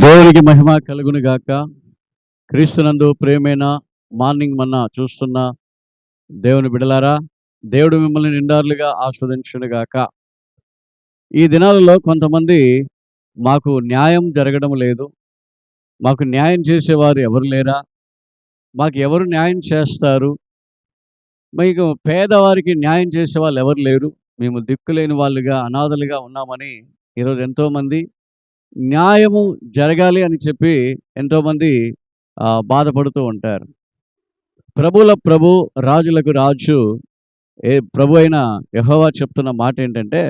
దేవునికి మహిమ కలుగును గాక. క్రీస్తునందు ప్రేమైన మార్నింగ్ మన్న చూస్తున్న దేవుని బిడలారా దేవుడు మిమ్మల్ని నిండారులుగా ఆస్వాదించును గాక. ఈ దినాలలో కొంతమంది మాకు న్యాయం జరగడం లేదు. మాకు న్యాయం చేసేవారు ఎవరు లేరా? మాకు ఎవరు న్యాయం చేస్తారు? మీకు పేదవారికి న్యాయం చేసే వాళ్ళు ఎవరు లేరు? మేము దిక్కులేని వాళ్ళుగా అనాథలుగా ఉన్నామని ఈరోజు ఎంతోమంది న్యాయము జరగాలి అని చెప్పి ఎంతోమంది బాధపడుతూ ఉంటారు. ప్రభుల ప్రభు రాజులకు రాజు ఏ ప్రభు అయిన యహోవా చెప్తున్న మాట ఏంటంటే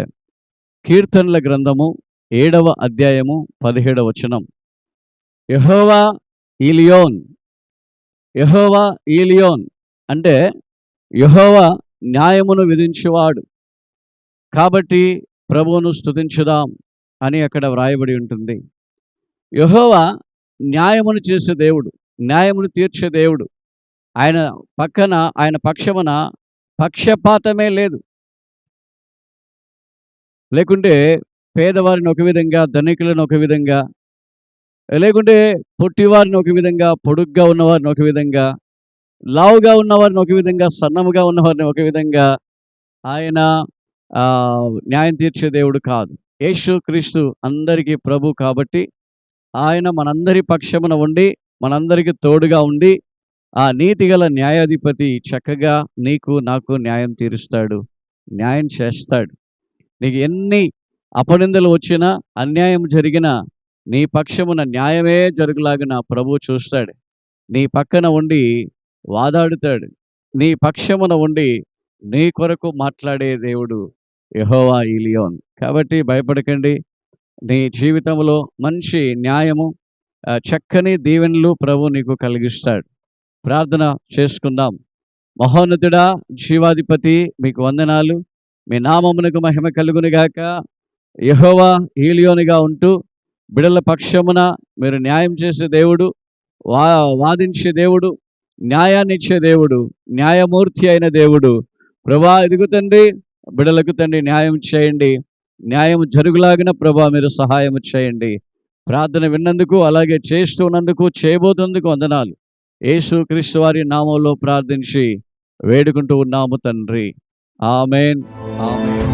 కీర్తనల గ్రంథము ఏడవ అధ్యాయము పదిహేడవ వచనం. యహోవా ఈలియోన్ యహోవా ఈలియోన్ అంటే యహోవా న్యాయమును విధించేవాడు. కాబట్టి ప్రభువును స్తుతించుదాం. అని అక్కడ వ్రాయబడి ఉంటుంది. యహోవా న్యాయమును చేసే దేవుడు న్యాయమును తీర్చే దేవుడు. ఆయన పక్కన ఆయన పక్షమున పక్షపాతమే లేదు. లేకుంటే పేదవారిని ఒక విధంగా ధనికులను ఒక విధంగా లేకుంటే పొట్టివారిని ఒక విధంగా పొడుగ్గా ఉన్నవారిని ఒక విధంగా లావుగా ఉన్నవారిని ఒక విధంగా సన్నముగా ఉన్నవారిని ఒక విధంగా ఆయన న్యాయం తీర్చే దేవుడు కాదు. యేసు క్రీస్తు అందరికీ ప్రభు కాబట్టి ఆయన మనందరి పక్షమున ఉండి మనందరికీ తోడుగా ఉండి ఆ నీతిగల న్యాయాధిపతి చక్కగా నీకు నాకు న్యాయం తీరుస్తాడు న్యాయం చేస్తాడు. నీకు ఎన్ని అపనిందలు వచ్చినా అన్యాయం జరిగినా నీ పక్షమున న్యాయమే జరుగులాగిన ప్రభు చూస్తాడు. నీ పక్కన ఉండి వాదాడుతాడు. నీ పక్షమున ఉండి నీ కొరకు మాట్లాడే దేవుడు యహోవా ఈలియోన్ కాబట్టి భయపడకండి. నీ జీవితంలో మంచి న్యాయము చక్కని దీవెనలు ప్రభు నీకు కలిగిస్తాడు. ప్రార్థన చేసుకుందాం. మహోన్నతుడా జీవాధిపతి మీకు వందనాలు. మీ నామమునకు మహిమ కలుగునిగాక యహోవా ఈలియోనిగా ఉంటూ బిడల పక్షమున మీరు న్యాయం చేసే దేవుడు వా వాదించే దేవుడు న్యాయాన్నిచ్చే దేవుడు న్యాయమూర్తి అయిన దేవుడు. ప్రభా ఎదుగుతండి. బిడలకు తండ్రి న్యాయం చేయండి. న్యాయం జరుగులాగిన ప్రభా మీరు సహాయం చేయండి. ప్రార్థన విన్నందుకు అలాగే చేస్తున్నందుకు చేయబోతున్నందుకు వందనాలు. యేసు క్రీస్తు వారి నామంలో ప్రార్థించి వేడుకుంటూ ఉన్నాము తండ్రి. ఆమెన్. ఆమెన్.